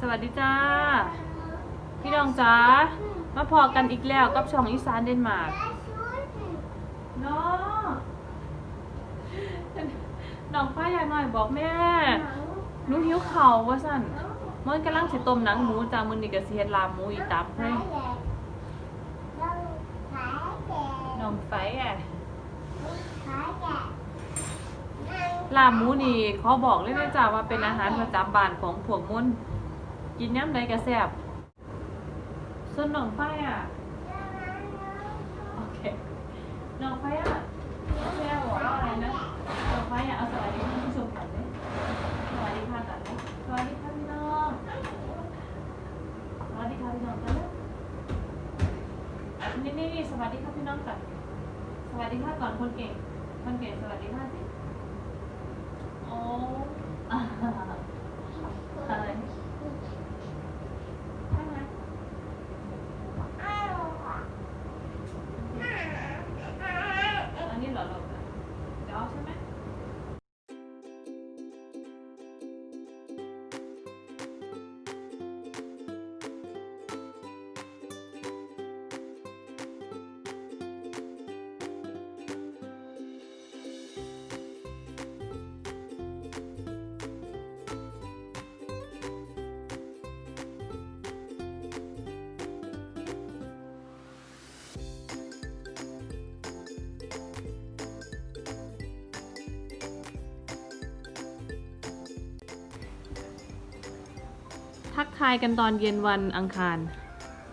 สวัสดีจ้า พี่น้องจ้ามาพอกันอีกแล้วกับช่องอีสานเดนมาร์กน้องน้องฟ้ายาหน่อยบอกแม่หนูหิวเข่าวว่าสั่นมันกำลังสิต้มหนังหมูจ้ามือนี่ก็สิเฮ็ดลาหมูอีตับให้น้องไฟอะลาหมูนี่เขาบอกเลยนะจ้าว่าเป็นอาหารประจำบ้านของพวกมุ่น กินย่ำใดก็แซ่บส่วนหนองไฟอะ โอเคหนองไฟอะแม่บอกว่าอะไรนะน้องไฟอะ เอาสวัสดีท่านผู้ชมก่อนเลยสวัสดีค่ะก่อนเลยสวัสดีค่ะพี่น้องสวัสดีค่ะพี่น้องกันเลยนี่นี่นี่สวัสดีค่ะพี่น้องก่อนสวัสดีค่ะก่อนคนเก่ง คนเก่งสวัสดีค่ะสิโอ้อ่าอะไร ทักทายกันตอนเย็นวันอังคาร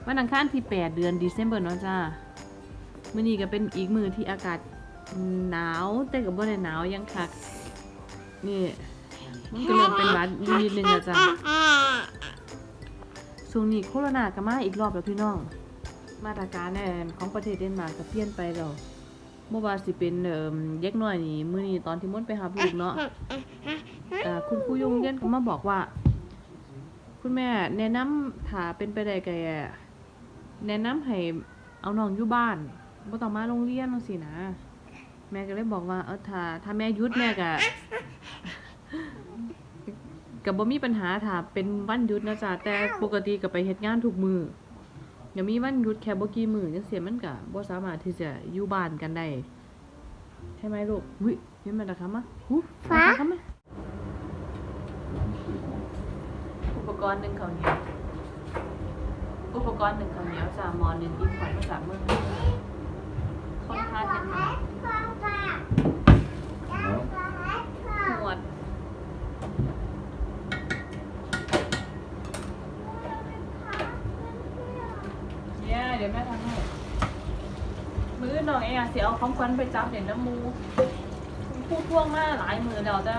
วันอังคารที่ 8 เดือน December เนาะจ้ามื้อนี้ก็เป็นอีกมือที่อากาศหนาวแต่ก็บ่ได้หนาวยังคัก นี่มันก็เริ่มเป็นหวัดนิดนึงแล้วจ้าช่วงนี้โควิดก็มาอีกรอบแล้วพี่น้อง มาตรการแน่ของประเทศเดนมาร์กก็เปลี่ยนไปแล้วเมื่อวานสิเป็นเอ่อเด็กน้อยนี่ มื้อนี้ตอนที่มนต์ไปหาลูกเนาะเอ่อคุณครูยงเรียนก็มาบอกว่า คุณแม่แนะนำถ้าเป็นไปได้ก็แนะนำให้เอาน้องอยู่บ้านบ่ต้องมาโรงเรียนจังซี่นะ แม่ก็เลยบอกว่าเออถ้าถ้าแม่หยุดแม่ก็ก็บ่มีปัญหาถ้าเป็นวันหยุดนะจ๊ะแต่ปกติก็ไปเฮ็ดงานทุกมืออย่ามีวันหยุดแค่บ่กี่มือจังซี่มันก็บ่สามารถที่จะอยู่บ้านกันได้ใช่ไหมลูกอุ๊ยเห็นมันนะคะมาหูฟ้าคะมาอุป กรณ์หนึ่งข้าวเหนียว อุปกรณ์หนึ่งข้าวเหนียวจ้ะมอหนึ่งอินพอร์ตมาจาเมืองนอกค่อนข้างเป็นหวดเนี่ยเดี๋ยวแม่ทำให้ มือหน่อยเองอะสิเอาของขวัญไปจับเด่นน้ำมูพูดพ่วงมากหลายมือแล้วแต่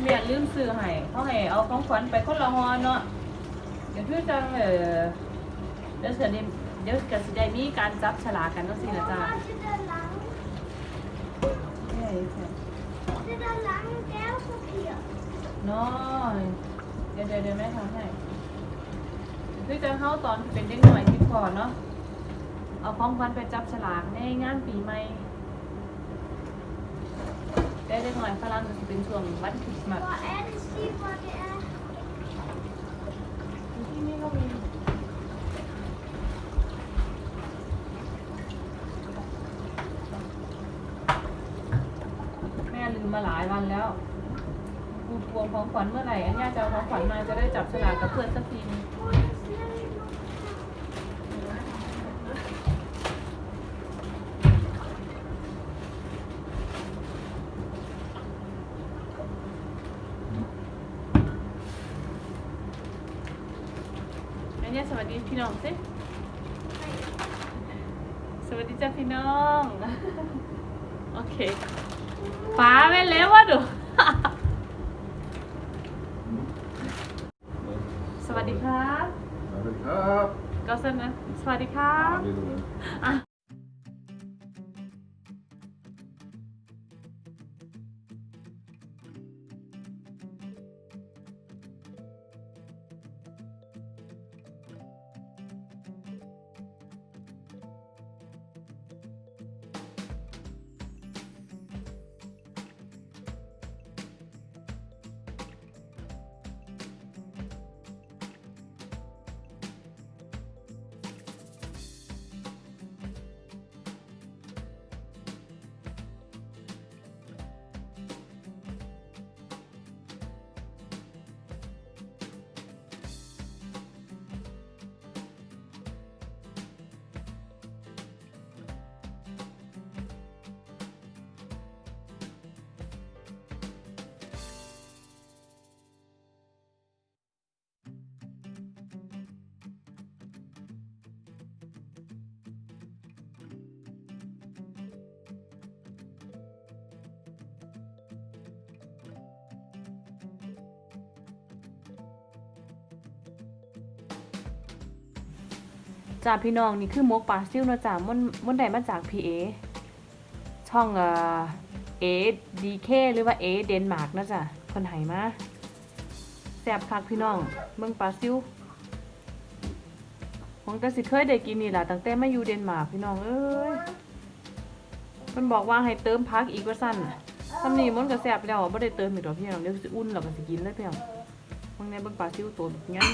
เมียลืมซื้อให้เขาให้เอาของขวัญไปคนละฮอนเนาะเดี๋ยวเพื่อจังเออเดี๋ยวเสร็จเดี๋ยวก็สิได้มีการจับฉลากกันเนาะสินะจ๊ะเนี่ยเนาะเดี๋ยวเดี๋ยวเดี๋ยวแม่ทำให้เพื่อจะเข้าตอนที่เป็นเด็กหน่อยที่ก่อนเนาะเอาของขวัญไปจับฉลากในงานปีใหม่ ได้เล็กน้อยฝรั่งก็จะเป็นช่วงวันคริสต์มาสที่นี่ก็มีแม่ลืมมาหลายวันแล้วกูพวงของขวัญเมื่อไหร่อันย่าจะเอาของขวัญมาจะได้จับฉลากกับเพื่อนสักทีนึง อันนี้สวัสดีพี่น้องสิสวัสดีจ้าพี่น้อง โอเคฟ้าไปแล้ววะดู สวัสดีครับ สวัสดีครับก็สนะสวัสดีครับดีดูเลยอะ จ้าพี่น้องนี่คือมกปลาซิ่วนะจ้ามันมันได้มาจากพีเอช่องเอ่อเอดีเคหรือว่าเอเดนมาร์กนะจ้ะคนไหมาแซ่บคักพี่น้องเมืองปลาซิ่วผมก็สิเคยได้กินนี่แหละตั้งแต่มาอยู่เดนมาร์กพี่น้องเอ้ยมันบอกว่าให้เติมพักอีกว่าสั้นทำนี่มันก็แซ่บแล้วไม่ได้เติมอีกหรอกพี่น้องเดี๋ยวสิอุ่นแล้วก็สิกินเลยพี่น้องบางในเบิ่งปลาซิ่วตัวแบบงั้น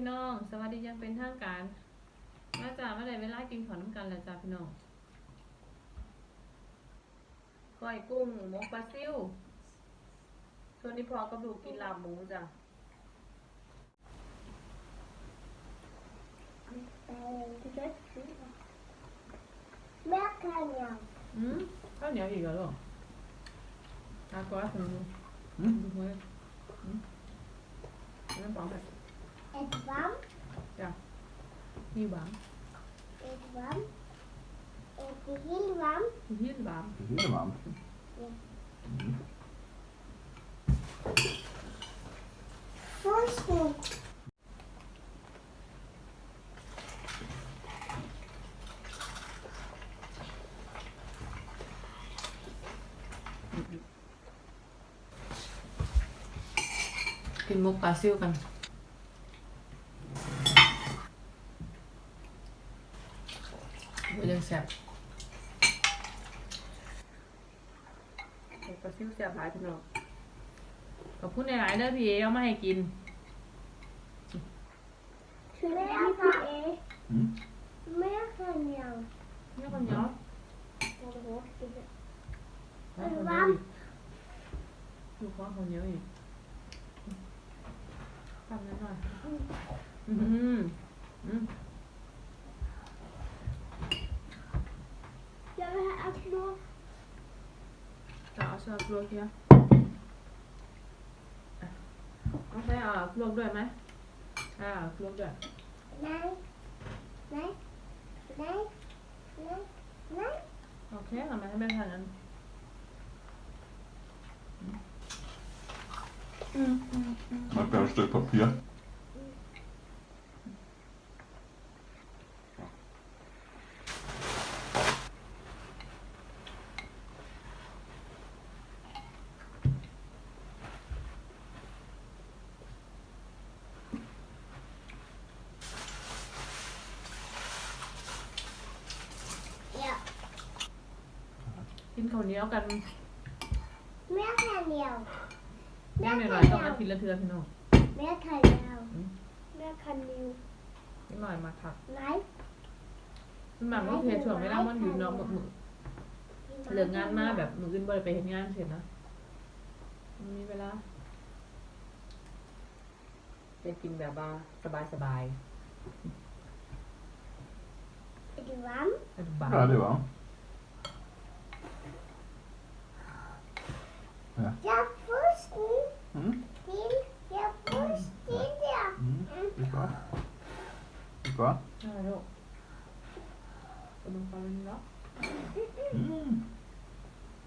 พี่น้อง สวัสดียังเป็นทางการมาจ้ามาได้เวลากินข้าวน้ำกันแล้วจ้าพี่น้องก้อยกุ้งหมกปลาซิวส่วนนี้พอกับลูกกินลาบหมูจ้ะ Mer kan jeg. อืมข้าวเหนียวอีกเหรอลูกอากอสอืมอืมดูมืออืมน้ำปองแบบ Et varm, มีหวาน et varm, et helt varm. มีที่หวาน Det er helt varmt. Fuldstændig. กินมุกปลา ซิวกันมันยังแซ่บมุกปลาซิวแซ่บหลายพี่น้องขอบคุณหลายๆเด้อพี่เอเอามาให้กิน Mer kan jeg. Mm. Mer kan jeg. นี่คนเหนียว Hvor er det hårdt, det her. ข้าวเหนียวอีกดูข้าวเหนียวอีกทำนิดหน่อยอืมอืม Jeg vil have absolut. จะเอาเสื้อ ลวกเยอะเอาใส่อะลวกด้วยไหมอ่าลวกด้วย Nej. Nej. Nej. Nej. Nej. โอเคทำไมให้แม่ทานนั้นอืมอืมอืม Og et godt stykke papir. Ja. กิน ข้าวเหนียวกัน Mer kan jeg. แม่หน่อยๆต้องอาทิตย์ละเทือพี่น้อง Mer kan jeg. Mm. Mer kan jeg. นิดหน่อยมาถัก Nej. มันแบบว่าเพจช่วงเวลามันอยู่เนาะมือมือเหลืองานมาแบบมืออื่นบ่ได้ไปเห็นงานเสร็จนะมันมีเวลาจะกินแบบว่าสบายสบาย Er det varmt? สบา Ja, det er varmt. Jeg er fuldstændig. Mm. Jeg er fuldstændig der. Mm. Det er godt. Det er godt. ใช่ลูกกำลังฟังเนาะ Mm.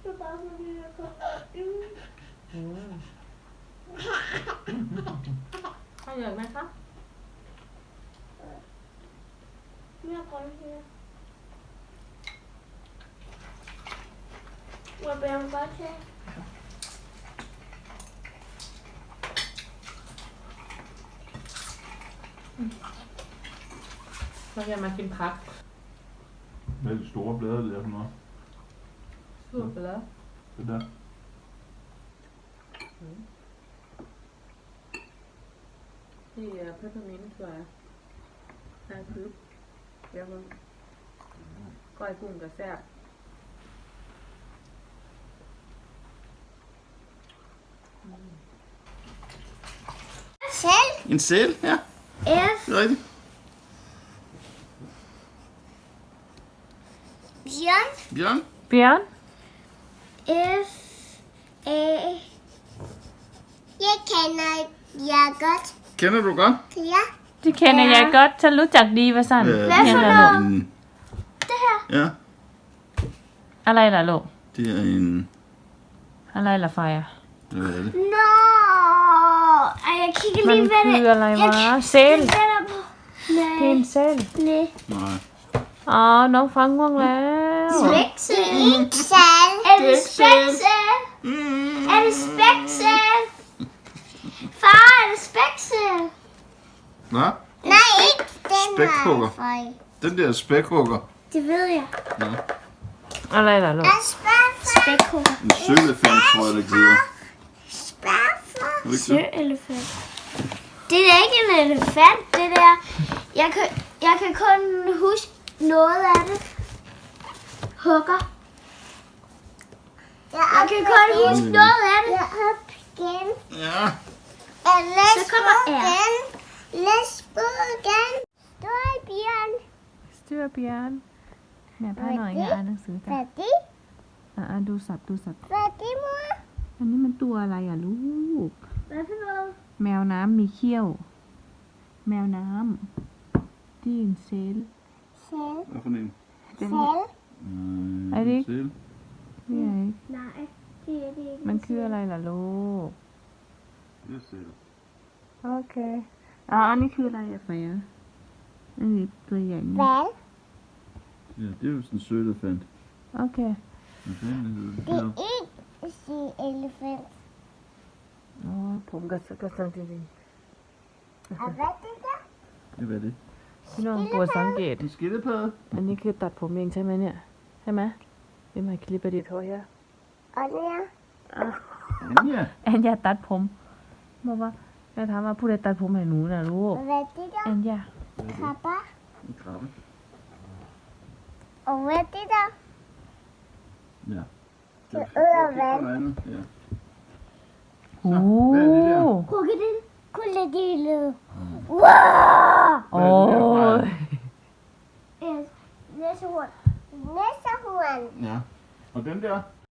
Det er bare fordi, jeg kommer ud. อืมข้าวเหนียวไหมคะ Mere grøn her. Må jeg bære mig godt til? เราจะ มากินพัก Hvad er de store blade der for noget? สูตรไปแล้ว Det der. ที่เพื่อนมินต์สวยนางคือเดี๋ยวมันก้อยกุ้งกับแซ่บ Selv. En sæl, ja. F. Det er rigtigt. Bjørn. Bjørn. เปลี่ยน F. A. Jeg kender jer godt. kender du godt? Ja. ที่เคนยายก็ฉันรู้จักดีว่าสั่น Øh, hvad for ยังไง noget? ลูก en, Det her. ja, อะไรล่ะลูก det er en... อะไรล่ะไฟอะ Hvad er det? Nå. Ej, jeg kigger มัน lige, hvad คือ det อะไรวะเซล Det er der på. เทน Nej. เซล Nej. Nej. อ๋อน้อง ฟังง่วงแล้ว Spæksel. Er det spæksel? Er det spæksel? Far, er det spæksel? Hvad? Nej, ikke den Spækhugger. her. Den der spækhugger. Det ved jeg. Ja. อะไรล่ะลูก Spækhugger. En sølefand, tror jeg, det hedder. Spækhugger. Er det ikke det? Søelefant. Det er ikke en elefant, det der. Jeg kan, jeg kan kun huske noget af det. Hugger. Jeg kan kun huske noget af det. igen. Ja. Så kommer R. Lesbogen. Storbjørn. สตีวเปียนแม่พาหน่อยอย่าอ่านหนังสือกัน Færdig. อะอะดูสัตว์ดูสัตว์ Færdig, mor. อันนี้มันตัวอะไรอะลูก Hvad for noget? แมวน้ำมีเขี้ยว แมวน้ำที่ยินเซล Selv. Hvad for en? เป็น Selv. Øh, Er det ikke? Sel. นี่ไง Nej, det er det ikke. มันคืออะไรล่ะลูก Det er sel. โอเคอะอันนี้คืออะไรอะไฟอะอันนี้ตัวใหญ่นี่ Hvad? Ja, det er jo sådan en sølefand. โอเค Hvad fanden hedder det? Det Ja. er ikke sige elefant. อ๋อผมกับกับสังจริง Og hvad er det der? Det hvad er det? ๆพี่น้องโปรดสัง เกต En skildpadde? อันนี้คือตัดผมเองใช่ไหมเนี่ยใช่ไหมเป็นไมคลิปดิโทเฮีย Og der. Anja. แอนยาตัดผมบอกว่าแม่ถามว่าผู้ใดตัดผมให้หนูน่ะลูก Og hvad er det der? แอนยา Hvad er det? Krabber. En krabbe. Og hvad er det der? Ja. Det æder Det vand. er andet. Ja. โอ้ hvad er det der? Krokodil. Krokodille. Wow! โอ้ย Næsehorn. Næsehorn. Ja. Og den der?